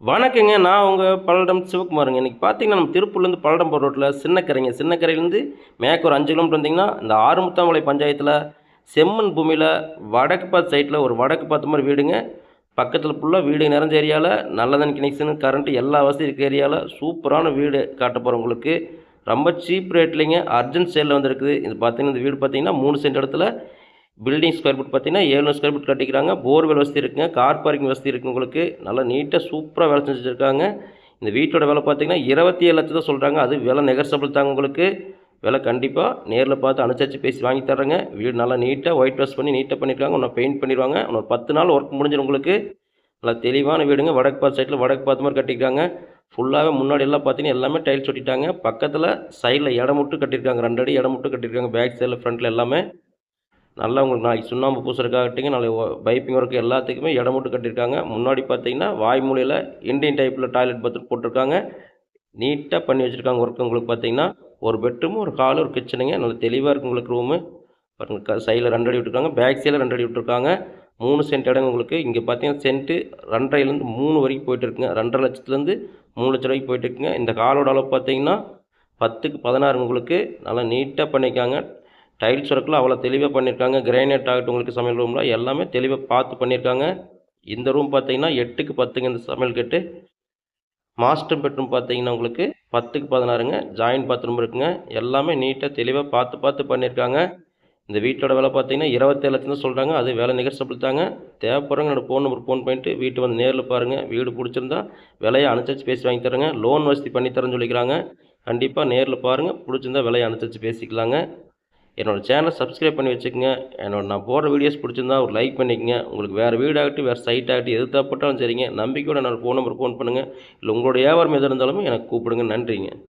வணக்கங்க நான் உங்கள் பல்லடம் சிவகுமாருங்க. இன்றைக்கி பார்த்தீங்கன்னா நம்ம திருப்பூர்லேருந்து பல்லடம் போகிற ரோட்டில் சின்னக்கரைங்க. சின்னக்கரையிலேருந்து மேற்கு ஒரு அஞ்சு கிலோமீட்டர் வந்தீங்கன்னா இந்த ஆறுமுத்தாமலை பஞ்சாயத்தில் செம்மண் பூமியில் வடக்கு பார்த்து சைட்டில் ஒரு வடக்கு பார்த்த மாதிரி வீடுங்க. பக்கத்தில் ஃபுல்லாக வீடு நிறைஞ்ச ஏரியாவில் நல்லதான் கனெக்ஷனு கரண்ட்டு எல்லா வசதி இருக்க ஏரியாவில் சூப்பரான வீடு காட்ட போகிறோம் உங்களுக்கு. ரொம்ப சீப் ரேட்லிங்க அர்ஜென்ட் சேலில் வந்துருக்குது. இது பார்த்தீங்கன்னா இந்த வீடு பார்த்தீங்கன்னா மூணு சென்ட் இடத்துல பில்டிங் ஸ்கொயர் ஃபீட் பார்த்தீங்கன்னா ஏழ்நூறு ஸ்கொயர் ஃபீட் கட்டிக்கிறாங்க. போர்வெல் வசதி இருக்குங்க. கார் பார்க்கிங் வசதி இருக்குது உங்களுக்கு. நல்லா நீட்டாக சூப்பராக வேலை செஞ்சுருக்காங்க இந்த வீட்டோட விலை பார்த்தீங்கன்னா இருபத்தி ஏழு லட்சம் தான் சொல்கிறாங்க அது விலை நெகர்சபிள் தாங்க உங்களுக்கு. விலை கண்டிப்பாக நேரில் பார்த்து அனுசரித்து பேசி வாங்கி தர்றேங்க. வீடு நல்லா நீட்டாக ஒயிட் வாஷ் பண்ணி நீட்டாக பண்ணியிருக்காங்க இன்னும் பெயிண்ட் பண்ணிடுவாங்க. இன்னொரு பத்து நாள் ஒர்க் முடிஞ்சிடும் உங்களுக்கு. நல்லா தெளிவான வீடுங்க. வடக்கு பார்த்து சைடில் வடக்கு பார்த்து மாதிரி கட்டியிருக்காங்க ஃபுல்லாகவே முன்னாடி எல்லாம் பார்த்தீங்கன்னா எல்லாமே டைல்ஸ் ஒட்டிட்டாங்க. பக்கத்தில் சைடில் இடம் மட்டும் கட்டியிருக்காங்க ரெண்டு அடி இடம் மட்டும் கட்டியிருக்காங்க பேக் சைடில் ஃப்ரண்ட்டில் எல்லாமே. நல்லா உங்களுக்கு நாளைக்கு சுண்ணாம்பு பூசுறதுக்காகட்டிங்க நாளைக்கு பைப்பிங் ஒர்க்கு எல்லாத்துக்குமே இடம் மட்டும் கட்டியிருக்காங்க. முன்னாடி பார்த்தீங்கன்னா வாய்மொழியில் இண்டியன் டைப்பில் டாய்லெட் பாத்ரூம் போட்டிருக்காங்க. நீட்டாக பண்ணி வச்சுருக்காங்க ஒர்க் உங்களுக்கு பார்த்தீங்கன்னா. ஒரு பெட்ரூம் ஒரு ஹாலு ஒரு கிச்சனுங்க. நல்லா தெளிவாக இருக்குது உங்களுக்கு ரூமு. க சைடில் ரெண்டு அடி விட்டுருக்காங்க. பேக் சைடில் ரெண்டு அடி விட்டுருக்காங்க. மூணு சென்ட் இடம் உங்களுக்கு. இங்கே பார்த்தீங்கன்னா சென்ட்டு ரெண்டரைலேருந்து மூணு வரைக்கும் போயிட்டு இருக்குங்க. ரெண்டரை லட்சத்துலேருந்து மூணு லட்சம் வரைக்கும் போயிட்டு இருக்குங்க. இந்த காலோட அளவு பார்த்தீங்கன்னா பத்துக்கு பதினாறு உங்களுக்கு. நல்லா நீட்டாக பண்ணியிருக்காங்க. டைல்ஸ் ஒர்க்கில் அவ்வளோ தெளிவாக பண்ணியிருக்காங்க. கிரைனைட் ஆகட்டும் உங்களுக்கு சமையல் ரூமில் எல்லாமே தெளிவாக பார்த்து பண்ணியிருக்காங்க. இந்த ரூம் பார்த்தீங்கன்னா எட்டுக்கு பத்துங்க இந்த சமையல் கட்டு மாஸ்டர் பெட்ரூம் பார்த்தீங்கன்னா உங்களுக்கு பத்துக்கு பதினாறுங்க. ஜாயின்ட் பாத்ரூம் இருக்குங்க. எல்லாமே நீட்டாக தெளிவாக பார்த்து பார்த்து பண்ணியிருக்காங்க. இந்த வீட்டோட விலை பார்த்தீங்கன்னா இருபத்தேழு லட்சம் தான் சொல்கிறாங்க அது வேலை நிகழ்ச்சபிள் தாங்க. தேவைப்படுறவங்க என்னோட ஃபோன் நம்பர் ஃபோன் பண்ணிட்டு வீட்டு வந்து நேரில் பாருங்கள் வீடு பிடிச்சிருந்தா விலையை அனுசரித்து பேசி வாங்கி தரேங்க. லோன் வசதி பண்ணித்தரேன்னு சொல்லிக்கிறாங்க. கண்டிப்பாக நேரில் பாருங்கள் பிடிச்சிருந்தா விலையை அனுசரித்து பேசிக்கலாங்க. என்னோடய சேனலை சப்ஸ்கிரைப் பண்ணி வச்சுக்கோங்க. என்னோட நான் போடுற வீடியோஸ் பிடிச்சிருந்தா ஒரு லைக் பண்ணிக்கங்க. உங்களுக்கு வேறு வீடாகட்டும் வேறு சைட் ஆகட்டும் எது தப்பட்டாலும் சரிங்க. நம்பிக்கையோட என்னோடய ஃபோன் நம்பர் ஃபோன் பண்ணுங்கள் இல்லை உங்களோட வியாபாரம் எது இருந்தாலும் எனக்கு கூப்பிடுங்க. நன்றிங்க.